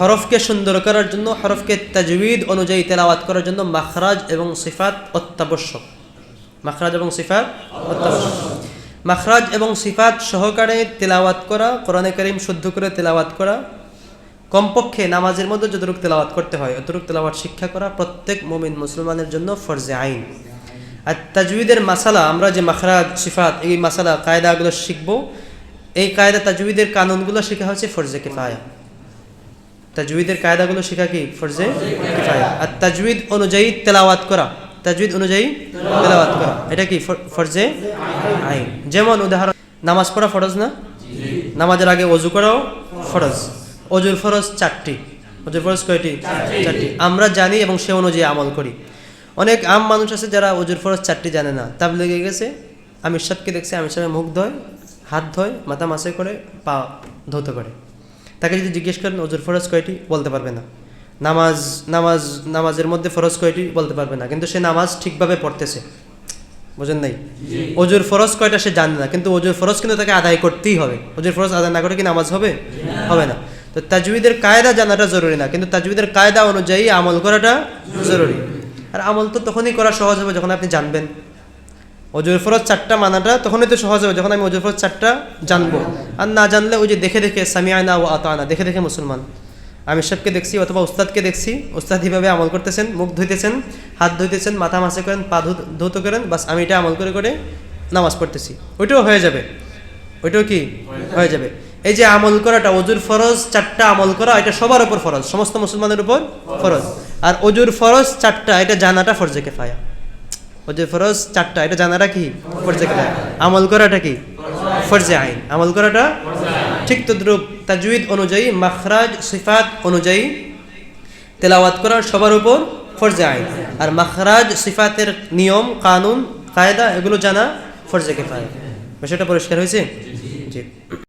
হরফকে সুন্দর করার জন্য, হরফকে তাজবিদ অনুযায়ী তেলাওয়াত করার জন্য মাখরাজ এবং সিফাত অত্যাবশ্যক। মাখরাজ এবং সিফাত অত্যাবশ্যক। মাখরাজ এবং সিফাত সহকারে তেলাওয়াত করা, কোরআনে করিম শুদ্ধ করে তেলাওয়াত করা, কমপক্ষে নামাজের মধ্যে যতটুকু তেলাওয়াত করতে হয়, অতটুকু তেলাওয়াত শিক্ষা করা প্রত্যেক মুমিন মুসলমানের জন্য ফরজে আইন। আর তাজবিদের মাসালা, আমরা যে মাখরাজ, সিফাত, এই মাসালা, কায়দাগুলো শিখব, এই কায়দা তাজবিদের কানুনগুলো শেখা হচ্ছে ফরজে কিফায়া। তাজউইদের কায়দাগুলো শেখা কি? ফরজে আর তাজউইদ অনুযায়ী তেলাওয়াত করা। তাজউইদ অনুযায়ী তেলাওয়াত করা। এটা কি? ফর- ফরজে আইন। যেমন উদাহরণ নামাজ পড়া ফরজ না? নামাজের আগে অজু করাও ফরজ। অজুর ফরজ চারটি। অজুর ফরজ কয়টি? চারটি। আমরা জানি এবং সে অনুযায়ী আমল করি। অনেক আম মানুষ আছে যারা অজুর ফরজ চারটি জানে না। তাব লেগে গেছে। আমির সাহেবকে দেখছি। আমি সাহেব মুখ ধোয়, হাত ধোয়, মাথা মাসে করে পা ধৌত করে। তাকে যদি জিজ্ঞেস করেন অজুর ফরজ কয়টি? বলতে পারবে না। নামাজ নামাজ নামাজের মধ্যে ফরজ কয়টি? বলতে পারবে না। কিন্তু সে নামাজ ঠিকভাবে পড়তেছে। বোঝেন নাই? অজুর ফরজ কয়টা সে জানে না। কিন্তু অজুর ফরজ কিন্তু তাকে আদায় করতেই হবে। অজুর ফরজ আদায় না করে কি নামাজ হবে? হবে না। তো তাজবিদের কায়দা জানাটা জরুরি না। কিন্তু তাজবিদের কায়দা অনুযায়ী আমল করাটা জরুরি। আর আমল তো তখনই করা সহজ হবে যখন আপনি জানবেন। অজুর ফরজ চারটা মানাটা তখনই তো সহজ হবে, যখন আমি অজুর ফরজ চারটা জানব। আর না জানলে ওই যে দেখে দেখে সামিয়ানা ও আতানা দেখে দেখে মুসলমান। আমি সবকে দেখছি অথবা উস্তাদকে দেখছি, উস্তাদ হিভাবে আমল করতেছেন, মুখ ধুইতেছেন, হাত ধুইতেছেন, মাথা মাসে করেন, পা ধৌত করেন, বাস আমি এটা আমল করে করে নামাজ পড়তেছি। ওইটাও হয়ে যাবে। ওইটাও কি? হয়ে যাবে। এই যে আমল করাটা, অজুর ফরজ চারটা আমল করা, এটা সবার উপর ফরজ, সমস্ত মুসলমানের উপর ফরজ। আর অজুর ফরজ চারটা, এটা জানাটা ফরজে কেফায়া। অজুর ফরজ চারটা, এটা জানাটা কি? ফরজে কেফায়া আমল করাটা কি? ফরজে আইন। আমল করাটা ঠিক তদ্রুপ। তাজউইদ অনুযায়ী, মাখরাজ সিফাত অনুযায়ী তেলাওয়াত করার সবার উপর ফরজে আইন। আর মাখরাজ সিফাতের নিয়ম, কানুন, কায়দা, এগুলো জানা ফরজে কেফায়া বিষয়টা পরিষ্কার হয়েছে? জি।